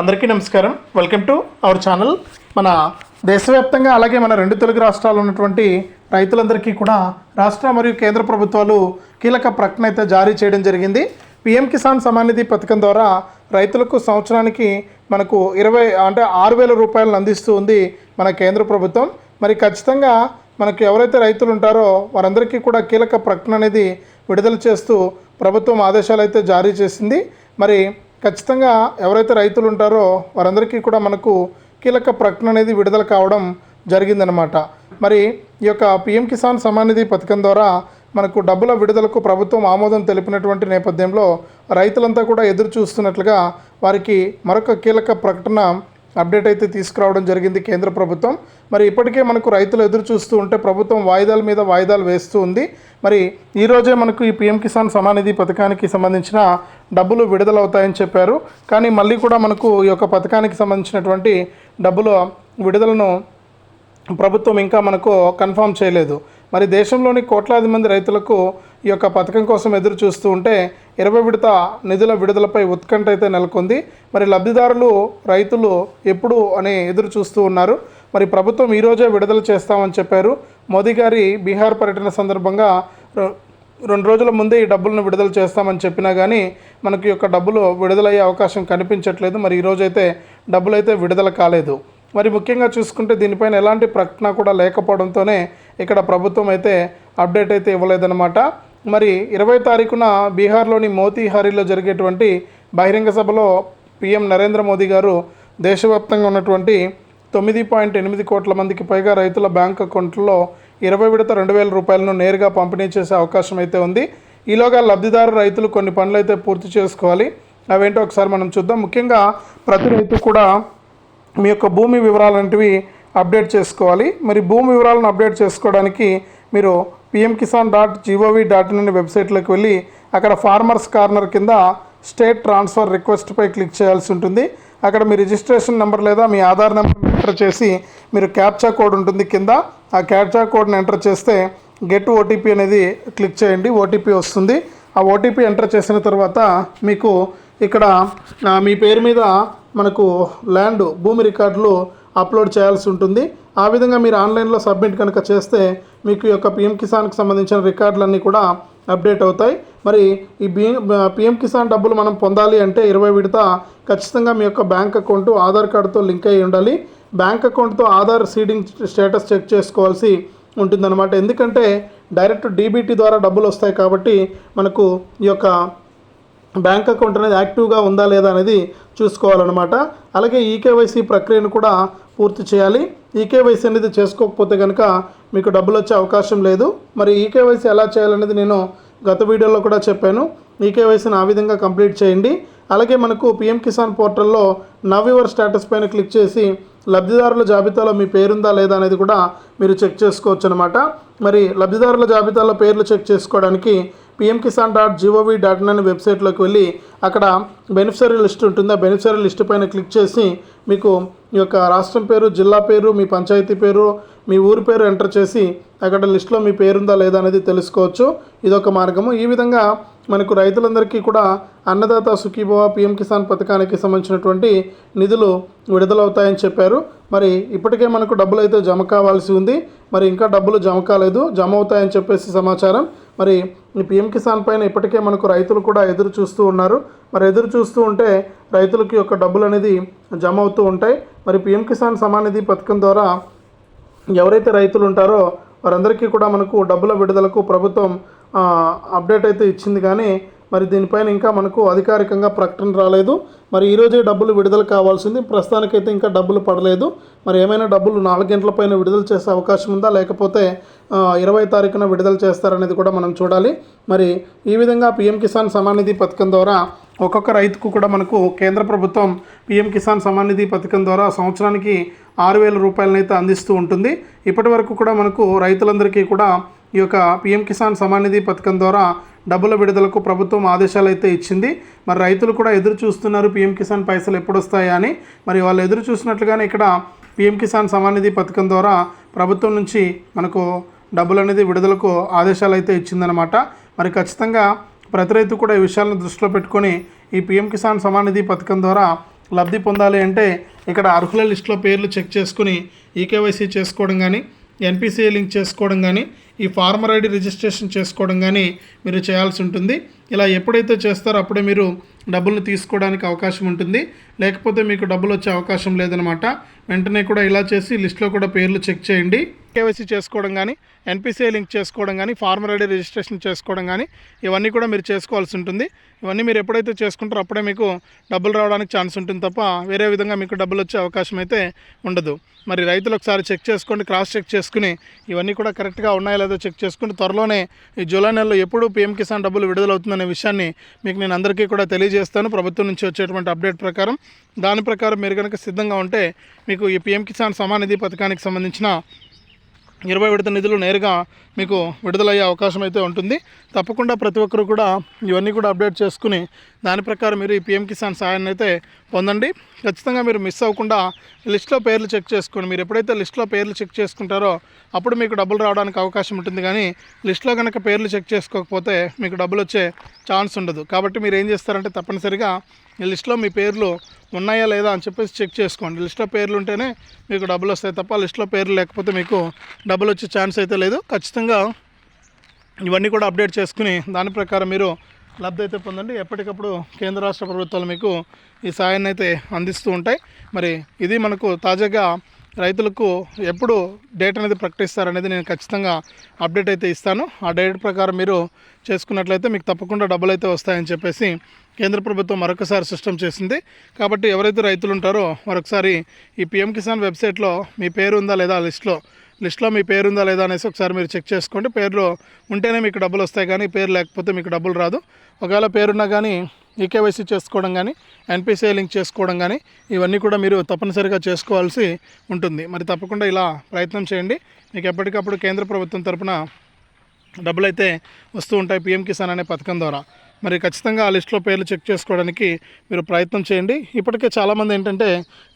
అందరికీ నమస్కారం. Welcome to our channel మన దేశవ్యాప్తంగా అలాగే మన రెండు తెలుగు రాష్ట్రాల్లో ఉన్నటువంటి రైతులందరికీ కూడా రాష్ట్ర మరియు కేంద్ర ప్రభుత్వాలు కీలక ప్రకటన అయితే జారీ చేయడం జరిగింది. పిఎం కిసాన్ సమాన్ నిధి పథకం ద్వారా రైతులకు సంవత్సరానికి మనకు ఇరవై అంటే ఆరు వేల రూపాయలను అందిస్తూ ఉంది మన కేంద్ర ప్రభుత్వం. మరి ఖచ్చితంగా మనకు ఎవరైతే రైతులు ఉంటారో వారందరికీ కూడా కీలక ప్రకటన అనేది విడుదల చేస్తూ ప్రభుత్వం ఆదేశాలు అయితే జారీ చేసింది. మరి ఖచ్చితంగా ఎవరైతే రైతులు ఉంటారో వారందరికీ కూడా మనకు కీలక ప్రకటన అనేది విడుదల కావడం జరిగిందనమాట మరి ఈ యొక్క పిఎం కిసాన్ సమానిధి పథకం ద్వారా మనకు డబ్బుల విడుదలకు ప్రభుత్వం ఆమోదం తెలిపినటువంటి నేపథ్యంలో రైతులంతా కూడా ఎదురు చూస్తున్నట్లుగా వారికి మరొక కీలక ప్రకటన అప్డేట్ అయితే తీసుకురావడం జరిగింది కేంద్ర ప్రభుత్వం. మరి ఇప్పటికే మనకు రైతులు ఎదురు చూస్తూ ఉంటే ప్రభుత్వం వాయిదాల మీద వాయిదాలు వేస్తూ ఉంది. మరి ఈరోజే మనకు ఈ పిఎం కిసాన్ సమానిధి పథకానికి సంబంధించిన డబ్బులు విడుదలవుతాయని చెప్పారు. కానీ మళ్ళీ కూడా మనకు ఈ యొక్క పథకానికి సంబంధించినటువంటి డబ్బుల విడుదలను ప్రభుత్వం ఇంకా మనకు కన్ఫామ్ చేయలేదు. మరి దేశంలోని కోట్లాది మంది రైతులకు ఈ యొక్క పథకం కోసం ఎదురు చూస్తూ ఉంటే ఇరవై విడత నిధుల విడుదలపై ఉత్కంఠ అయితే నెలకొంది. మరి లబ్ధిదారులు రైతులు ఎప్పుడు అని ఎదురు చూస్తూ ఉన్నారు. మరి ప్రభుత్వం ఈరోజే విడుదల చేస్తామని చెప్పారు. మోదీ గారి బీహార్ పర్యటన సందర్భంగా రెండు రోజుల ముందే ఈ డబ్బులను విడుదల చేస్తామని చెప్పినా కానీ మనకి యొక్క డబ్బులు విడుదలయ్యే అవకాశం కనిపించట్లేదు. మరి ఈరోజైతే డబ్బులు అయితే విడుదల కాలేదు. మరి ముఖ్యంగా చూసుకుంటే దీనిపైన ఎలాంటి ప్రకటన కూడా లేకపోవడంతోనే ఇక్కడ ప్రభుత్వం అయితే అప్డేట్ అయితే ఇవ్వలేదన్నమాట. మరి ఇరవై తారీఖున బీహార్లోని మోతీహారీలో జరిగేటువంటి బహిరంగ సభలో పీఎం నరేంద్ర మోదీ గారు దేశవ్యాప్తంగా ఉన్నటువంటి తొమ్మిది పాయింట్ ఎనిమిది కోట్ల మందికి పైగా రైతుల బ్యాంక్ అకౌంట్లో ఇరవై విడత రెండు వేల రూపాయలను నేరుగా పంపిణీ చేసే అవకాశం అయితే ఉంది. ఈలోగా లబ్ధిదారు రైతులు కొన్ని పనులు అయితే పూర్తి చేసుకోవాలి. అవేంటో ఒకసారి మనం చూద్దాం. ముఖ్యంగా ప్రతి రైతు కూడా మీ యొక్క భూమి వివరాలంటివి అప్డేట్ చేసుకోవాలి. మరి భూమి వివరాలను అప్డేట్ చేసుకోవడానికి మీరు PM Kisan dot G O V dot in అనే వెబ్సైట్లోకి వెళ్ళి అక్కడ ఫార్మర్స్ కార్నర్ కింద స్టేట్ ట్రాన్స్ఫర్ రిక్వెస్ట్పై క్లిక్ చేయాల్సి ఉంటుంది. అక్కడ మీ రిజిస్ట్రేషన్ నెంబర్ లేదా మీ ఆధార్ నెంబర్ ఎంటర్ చేసి మీరు క్యాప్చా కోడ్ ఉంటుంది కింద. ఆ క్యాప్చా కోడ్ని ఎంటర్ చేస్తే గెట్ ఓటీపీ అనేది క్లిక్ చేయండి. ఓటీపీ వస్తుంది. ఆ ఓటీపీ ఎంటర్ చేసిన తర్వాత మీకు ఇక్కడ మీ పేరు మీద మనకు ల్యాండ్ భూమి రికార్డులు అప్లోడ్ చేయాల్సి ఉంటుంది. ఆ విధంగా మీరు ఆన్లైన్లో సబ్మిట్ కనుక చేస్తే మీకు యొక్క పిఎం కిసాన్కి సంబంధించిన రికార్డులన్నీ కూడా అప్డేట్ అవుతాయి. మరి ఈ బి పిఎం కిసాన్ డబ్బులు మనం పొందాలి అంటే ఇరవై విడత ఖచ్చితంగా మీ యొక్క బ్యాంక్ అకౌంట్ ఆధార్ కార్డుతో లింక్ అయి ఉండాలి. బ్యాంక్ అకౌంట్తో ఆధార్ సీడింగ్ స్టేటస్ చెక్ చేసుకోవాల్సి ఉంటుందన్నమాట. ఎందుకంటే డైరెక్ట్ డీబీటీ ద్వారా డబ్బులు వస్తాయి కాబట్టి మనకు ఈ యొక్క బ్యాంక్ అకౌంట్ అనేది యాక్టివ్గా ఉందా లేదా అనేది చూసుకోవాలన్నమాట. అలాగే ఈకేవైసీ ప్రక్రియను కూడా పూర్తి చేయాలి. ఈకేవైసీ అనేది చేసుకోకపోతే కనుక మీకు డబ్బులు వచ్చే అవకాశం లేదు. మరి ఈకేవైసీ ఎలా చేయాలనేది నేను గత వీడియోలో కూడా చెప్పాను. ఈకేవైసీని ఆ విధంగా కంప్లీట్ చేయండి. అలాగే మనకు పిఎం కిసాన్ పోర్టల్లో నవ్ యువర్ స్టేటస్ పైన క్లిక్ చేసి లబ్ధిదారుల జాబితాలో మీ పేరుందా లేదా అనేది కూడా మీరు చెక్ చేసుకోవచ్చు అనమాట మరి లబ్ధిదారుల జాబితాలో పేర్లు చెక్ చేసుకోవడానికి PM Kisan dot G O V dot in అనే వెబ్సైట్లోకి వెళ్ళి అక్కడ బెనిఫిషరీ లిస్ట్ ఉంటుంది. ఆ బెనిఫిషరీ లిస్ట్ పైన క్లిక్ చేసి మీకు మీ యొక్క రాష్ట్రం పేరు జిల్లా పేరు మీ పంచాయతీ పేరు మీ ఊరి పేరు ఎంటర్ చేసి అక్కడ లిస్ట్లో మీ పేరుందా లేదా అనేది తెలుసుకోవచ్చు. ఇదొక మార్గము. ఈ విధంగా మనకు రైతులందరికీ కూడా అన్నదాత సుఖీభవ పిఎం కిసాన్ పథకానికి సంబంధించినటువంటి నిధులు విడుదలవుతాయని చెప్పారు. మరి ఇప్పటికే మనకు డబ్బులు అయితే జమ కావాల్సి ఉంది. మరి ఇంకా డబ్బులు జమ కాలేదు జమ అవుతాయని చెప్పేసి సమాచారం. మరి ఈ పిఎం కిసాన్ పైన ఇప్పటికే మనకు రైతులు కూడా ఎదురు చూస్తూ ఉన్నారు. మరి ఎదురు చూస్తూ ఉంటే రైతులకి యొక్క డబ్బులు అనేది జమ అవుతూ ఉంటాయి. మరి పిఎం కిసాన్ సమానిధి పథకం ద్వారా ఎవరైతే రైతులు ఉంటారో వారందరికీ కూడా మనకు డబ్బుల విడుదలకు ప్రభుత్వం అప్డేట్ అయితే ఇచ్చింది కానీ మరి దీనిపైన ఇంకా మనకు అధికారికంగా ప్రకటన రాలేదు. మరి ఈరోజే డబ్బులు విడుదల కావాల్సింది. ప్రస్తుతానికైతే ఇంకా డబ్బులు పడలేదు. మరి ఏమైనా డబ్బులు నాలుగు గంటల పైన విడుదల చేసే అవకాశం ఉందా? లేకపోతే ఇరవై తారీఖున విడుదల చేస్తారనేది కూడా మనం చూడాలి. మరి ఈ విధంగా పిఎం కిసాన్ సమాన్ నిధి పథకం ద్వారా ఒక్కొక్క రైతుకు కూడా మనకు కేంద్ర ప్రభుత్వం పిఎం కిసాన్ సమాన్ నిధి పథకం ద్వారా సంవత్సరానికి ఆరు వేల రూపాయలనైతే అందిస్తూ ఉంటుంది. ఇప్పటి వరకు కూడా మనకు రైతులందరికీ కూడా ఈ యొక్క పిఎం కిసాన్ సమాన్ నిధి పథకం ద్వారా డబ్బుల విడుదలకు ప్రభుత్వం ఆదేశాలు అయితే ఇచ్చింది. మరి రైతులు కూడా ఎదురు చూస్తున్నారు పిఎం కిసాన్ పైసలు ఎప్పుడు వస్తాయా అని. మరి వాళ్ళు ఎదురు చూసినట్లుగానే ఇక్కడ పిఎం కిసాన్ సమాన్ నిధి పథకం ద్వారా ప్రభుత్వం నుంచి మనకు డబ్బులు అనేది విడుదలకు ఆదేశాలు అయితే ఇచ్చిందనమాట మరి ఖచ్చితంగా ప్రతి రైతు కూడా ఈ విషయాలను దృష్టిలో పెట్టుకొని ఈ పిఎం కిసాన్ సమాన్ నిధి పథకం ద్వారా లబ్ధి పొందాలి అంటే ఇక్కడ అర్హుల లిస్టులో పేర్లు చెక్ చేసుకుని ఈకేవైసీ చేసుకోవడం కానీ ఎన్పిసిఐ లింక్ చేసుకోవడం కానీ ఈ ఫార్మర్ ఐడి రిజిస్ట్రేషన్ చేసుకోవడం కానీ మీరు చేయాల్సి ఉంటుంది. ఇలా ఎప్పుడైతే చేస్తారో అప్పుడే మీరు డబ్బులను తీసుకోవడానికి అవకాశం ఉంటుంది. లేకపోతే మీకు డబ్బులు వచ్చే అవకాశం లేదనమాట. వెంటనే కూడా ఇలా చేసి లిస్ట్లో కూడా పేర్లు చెక్ చేయండి. కేవైసీ చేసుకోవడం కానీ ఎన్పిసిఐ లింక్ చేసుకోవడం కానీ ఫార్మర్ ఐడి రిజిస్ట్రేషన్ చేసుకోవడం కానీ ఇవన్నీ కూడా మీరు చేసుకోవాల్సి ఉంటుంది. ఇవన్నీ మీరు ఎప్పుడైతే చేసుకుంటారో అప్పుడే మీకు డబ్బులు రావడానికి ఛాన్స్ ఉంటుంది తప్ప వేరే విధంగా మీకు డబ్బులు వచ్చే అవకాశం అయితే ఉండదు. మరి రైతులు ఒకసారి చెక్ చేసుకోండి క్రాస్ చెక్ చేసుకుని ఇవన్నీ కూడా కరెక్ట్గా ఉన్నాయో లేదో చెక్ చేసుకుని త్వరలోనే ఈ జూలై నెలలో ఎప్పుడు పీఎం కిసాన్ డబ్బులు విడుదలవుతుందనే విషయాన్ని మీకు నేను అందరికీ కూడా తెలియజేస్తాను. ప్రభుత్వం నుంచి వచ్చేటువంటి అప్డేట్ ప్రకారం దాని ప్రకారం మీరు కనుక సిద్ధంగా ఉంటే మీకు ఈ పీఎం కిసాన్ సమానిధి పథకానికి సంబంధించిన ఇరవై విడత నిధులు నేరుగా మీకు విడుదలయ్యే అవకాశం అయితే ఉంటుంది. తప్పకుండా ప్రతి ఒక్కరు కూడా ఇవన్నీ కూడా అప్డేట్ చేసుకుని దాని ప్రకారం మీరు ఈ పిఎం కిసాన్ సహాయాన్ని అయితే పొందండి. ఖచ్చితంగా మీరు మిస్ అవ్వకుండా లిస్ట్లో పేర్లు చెక్ చేసుకోండి మీరు ఎప్పుడైతే లిస్ట్లో పేర్లు చెక్ చేసుకుంటారో అప్పుడు మీకు డబ్బులు రావడానికి అవకాశం ఉంటుంది. కానీ లిస్ట్లో కనుక పేర్లు చెక్ చేసుకోకపోతే మీకు డబ్బులు వచ్చే ఛాన్స్ ఉండదు. కాబట్టి మీరు ఏం చేస్తారంటే తప్పనిసరిగా ఈ లిస్ట్లో మీ పేర్లు ఉన్నాయా లేదా అని చెప్పేసి చెక్ చేసుకోండి. లిస్ట్లో పేర్లు ఉంటేనే మీకు డబ్బులు వస్తాయి తప్ప లిస్ట్లో పేర్లు లేకపోతే మీకు డబ్బులు వచ్చే ఛాన్స్ అయితే లేదు. ఖచ్చితంగా ఇవన్నీ కూడా అప్డేట్ చేసుకుని దాని ప్రకారం మీరు లబ్ధి అయితే పొందండి. ఎప్పటికప్పుడు కేంద్ర రాష్ట్ర ప్రభుత్వాలు మీకు ఈ సాయాన్ని అయితే అందిస్తూ ఉంటాయి. మరి ఇది మనకు తాజాగా రైతులకు ఎప్పుడు డేట్ అనేది ప్రకటిస్తారనేది నేను ఖచ్చితంగా అప్డేట్ అయితే ఇస్తాను. ఆ డేట్ ప్రకారం మీరు చేసుకున్నట్లయితే మీకు తప్పకుండా డబ్బులు అయితే వస్తాయని చెప్పేసి కేంద్ర ప్రభుత్వం మరొకసారి సిస్టమ్ చేసింది. కాబట్టి ఎవరైతే రైతులు ఉంటారో మరొకసారి ఈ పిఎం కిసాన్ వెబ్సైట్లో మీ పేరు ఉందా లేదా లిస్ట్లో లిస్ట్లో మీ పేరు ఉందా లేదా అనేసి ఒకసారి మీరు చెక్ చేసుకోండి. పేరులో ఉంటేనే మీకు డబ్బులు వస్తాయి కానీ పేరు లేకపోతే మీకు డబ్బులు రాదు. ఒకవేళ పేరున్నా కానీ ఈకేవైసీ చేసుకోవడం కానీ ఎన్పిసిఐ లింక్ చేసుకోవడం కానీ ఇవన్నీ కూడా మీరు తప్పనిసరిగా చేసుకోవాల్సి ఉంటుంది. మరి తప్పకుండా ఇలా ప్రయత్నం చేయండి. మీకు ఎప్పటికప్పుడు కేంద్ర ప్రభుత్వం తరపున డబ్బులు అయితే వస్తూ ఉంటాయి పిఎం కిసాన్ అనే పథకం ద్వారా. మరి ఖచ్చితంగా ఆ లిస్ట్లో పేర్లు చెక్ చేసుకోవడానికి మీరు ప్రయత్నం చేయండి. ఇప్పటికే చాలామంది ఏంటంటే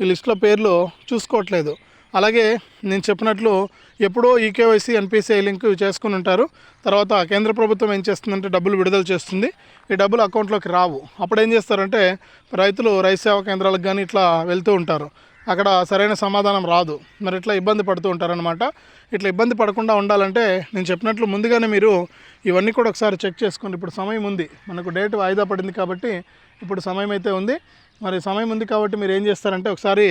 ఈ లిస్ట్లో పేర్లు చూసుకోవట్లేదు. అలాగే నేను చెప్పినట్లు ఎప్పుడో ఈకేవైసీ ఎన్పిసిఐ లింక్ చేసుకుని ఉంటారు. తర్వాత కేంద్ర ప్రభుత్వం ఏం చేస్తుందంటే డబ్బులు విడుదల చేస్తుంది. ఈ డబ్బులు అకౌంట్లోకి రావు. అప్పుడు ఏం చేస్తారంటే రైతులు రైతు సేవా కేంద్రాలకు కానీ ఇట్లా వెళ్తూ ఉంటారు. అక్కడ సరైన సమాధానం రాదు. మరి ఇట్లా ఇబ్బంది పడుతూ ఉంటారనమాట ఇట్లా ఇబ్బంది పడకుండా ఉండాలంటే నేను చెప్పినట్లు ముందుగానే మీరు ఇవన్నీ కూడా ఒకసారి చెక్ చేసుకోండి. ఇప్పుడు సమయం ఉంది. మనకు డేట్ వాయిదా పడింది కాబట్టి ఇప్పుడు సమయం అయితే ఉంది. మరి సమయం ఉంది కాబట్టి మీరు ఏం చేస్తారంటే ఒకసారి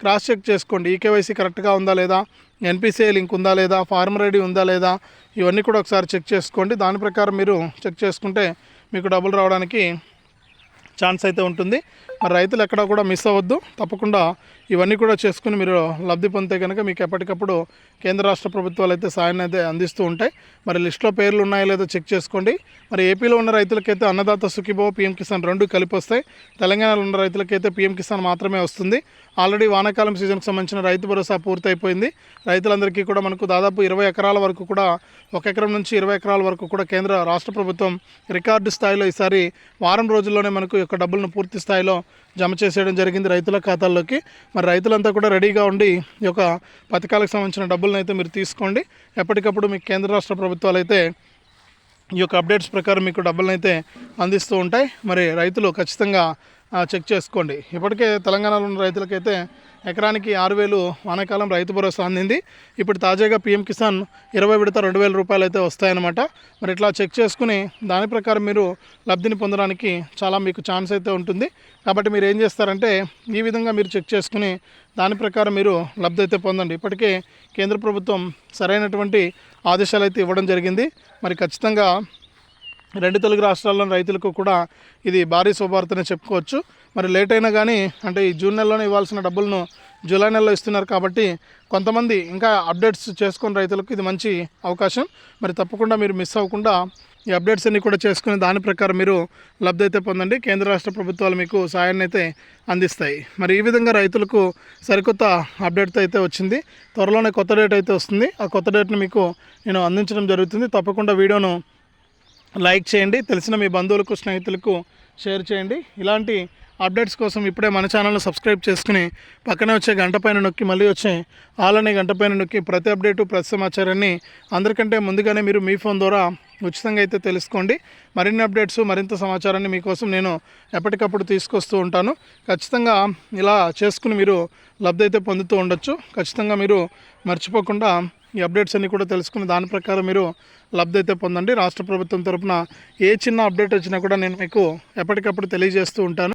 క్రాస్ చెక్ చేసుకోండి. ఈకేవైసీ కరెక్ట్గా ఉందా లేదా? ఎన్పిసిఐ లింక్ ఉందా లేదా? ఫార్మర్ ఐడి ఉందా లేదా? ఇవన్నీ కూడా ఒకసారి చెక్ చేసుకోండి. దాని ప్రకారం మీరు చెక్ చేసుకుంటే మీకు డబ్బులు రావడానికి ఛాన్స్ అయితే ఉంటుంది. మరి రైతులు ఎక్కడా కూడా మిస్ అవ్వద్దు. తప్పకుండా ఇవన్నీ కూడా చేసుకుని మీరు లబ్ధి పొందితే కనుక మీకు ఎప్పటికప్పుడు కేంద్ర రాష్ట్ర ప్రభుత్వాలు అయితే సాయాన్ని అయితే అందిస్తూ ఉంటాయి. మరి లిస్ట్లో పేర్లు ఉన్నాయో లేదో చెక్ చేసుకోండి. మరి ఏపీలో ఉన్న రైతులకైతే అన్నదాత సుఖీభో పీఎం కిసాన్ రెండు కలిపి వస్తాయి. తెలంగాణలో ఉన్న రైతులకైతే పీఎం కిసాన్ మాత్రమే వస్తుంది. ఆల్రెడీ వానాకాలం సీజన్కి సంబంధించిన రైతు భరోసా పూర్తయిపోయింది. రైతులందరికీ కూడా మనకు దాదాపు ఇరవై ఎకరాల వరకు కూడా ఒక ఎకరం నుంచి ఇరవై ఎకరాల వరకు కూడా కేంద్ర రాష్ట్ర ప్రభుత్వం రికార్డు స్థాయిలో ఈసారి వారం రోజుల్లోనే మనకు యొక్క డబ్బులను పూర్తి స్థాయిలో జమ చేసేయడం జరిగింది రైతుల ఖాతాల్లోకి. మరి రైతులంతా కూడా రెడీగా ఉండి ఈ యొక్క పథకాలకు సంబంధించిన డబ్బులను అయితే మీరు తీసుకోండి. ఎప్పటికప్పుడు మీకు కేంద్ర రాష్ట్ర ప్రభుత్వాలు అయితే ఈ యొక్క అప్డేట్స్ ప్రకారం మీకు డబ్బులను అయితే అందిస్తూ ఉంటాయి. మరి రైతులు ఖచ్చితంగా చెక్ చేసుకోండి. ఇప్పటికే తెలంగాణలో ఉన్న రైతులకైతే ఎకరానికి ఆరు వేలు వానాకాలం రైతు భరోసా అందింది. ఇప్పుడు తాజాగా పీఎం కిసాన్ ఇరవై విడత రెండు వేల రూపాయలు అయితే వస్తాయన్నమాట. మరి ఇట్లా చెక్ చేసుకుని దాని ప్రకారం మీరు లబ్ధిని పొందడానికి చాలా మీకు ఛాన్స్ అయితే ఉంటుంది. కాబట్టి మీరు ఏం చేస్తారంటే ఈ విధంగా మీరు చెక్ చేసుకుని దాని ప్రకారం మీరు లబ్ధి అయితే పొందండి. ఇప్పటికే కేంద్ర ప్రభుత్వం సరైనటువంటి ఆదేశాలు అయితే ఇవ్వడం జరిగింది. మరి ఖచ్చితంగా రెండు తెలుగు రాష్ట్రాల్లోని రైతులకు కూడా ఇది భారీ శుభార్తనే చెప్పుకోవచ్చు. మరి లేట్ అయినా కానీ అంటే ఈ జూన్ నెలలోనే ఇవ్వాల్సిన డబ్బులను జూలై నెలలో ఇస్తున్నారు కాబట్టి కొంతమంది ఇంకా అప్డేట్స్ చేసుకుని రైతులకు ఇది మంచి అవకాశం. మరి తప్పకుండా మీరు మిస్ అవ్వకుండా ఈ అప్డేట్స్ అన్ని కూడా చేసుకుని దాని ప్రకారం మీరు లబ్ధి అయితే పొందండి. కేంద్ర రాష్ట్ర ప్రభుత్వాలు మీకు సాయాన్ని అయితే అందిస్తాయి. మరి ఈ విధంగా రైతులకు సరికొత్త అప్డేట్ అయితే వచ్చింది. త్వరలోనే కొత్త డేట్ అయితే వస్తుంది. ఆ కొత్త డేట్ని మీకు నేను అందించడం జరుగుతుంది. తప్పకుండా వీడియోను లైక్ చేయండి తెలిసిన మీ బంధువులకు స్నేహితులకు షేర్ చేయండి. ఇలాంటి అప్డేట్స్ కోసం ఇప్పుడే మన ఛానల్ను సబ్స్క్రైబ్ చేసుకుని పక్కనే వచ్చే గంట పైన నొక్కి మళ్ళీ వచ్చే ఆలనే గంట పైన నొక్కి ప్రతి అప్డేటు ప్రతి సమాచారాన్ని అందరికంటే ముందుగానే మీరు మీ ఫోన్ ద్వారా ఉచితంగా అయితే తెలుసుకోండి. మరిన్ని అప్డేట్స్ మరింత సమాచారాన్ని మీకోసం నేను ఎప్పటికప్పుడు తీసుకొస్తూ ఉంటాను. ఖచ్చితంగా ఇలా చేసుకుని మీరు లబ్ధి అయితే పొందుతూ ఉండొచ్చు. ఖచ్చితంగా మీరు మర్చిపోకుండా ఈ అప్డేట్స్ అన్నీ కూడా తెలుసుకుని దాని ప్రకారం మీరు లబ్ధి అయితే పొందండి. రాష్ట్ర ప్రభుత్వం తరపున ఏ చిన్న అప్డేట్ వచ్చినా కూడా నేను మీకు ఎప్పటికప్పుడు తెలియజేస్తూ ఉంటాను.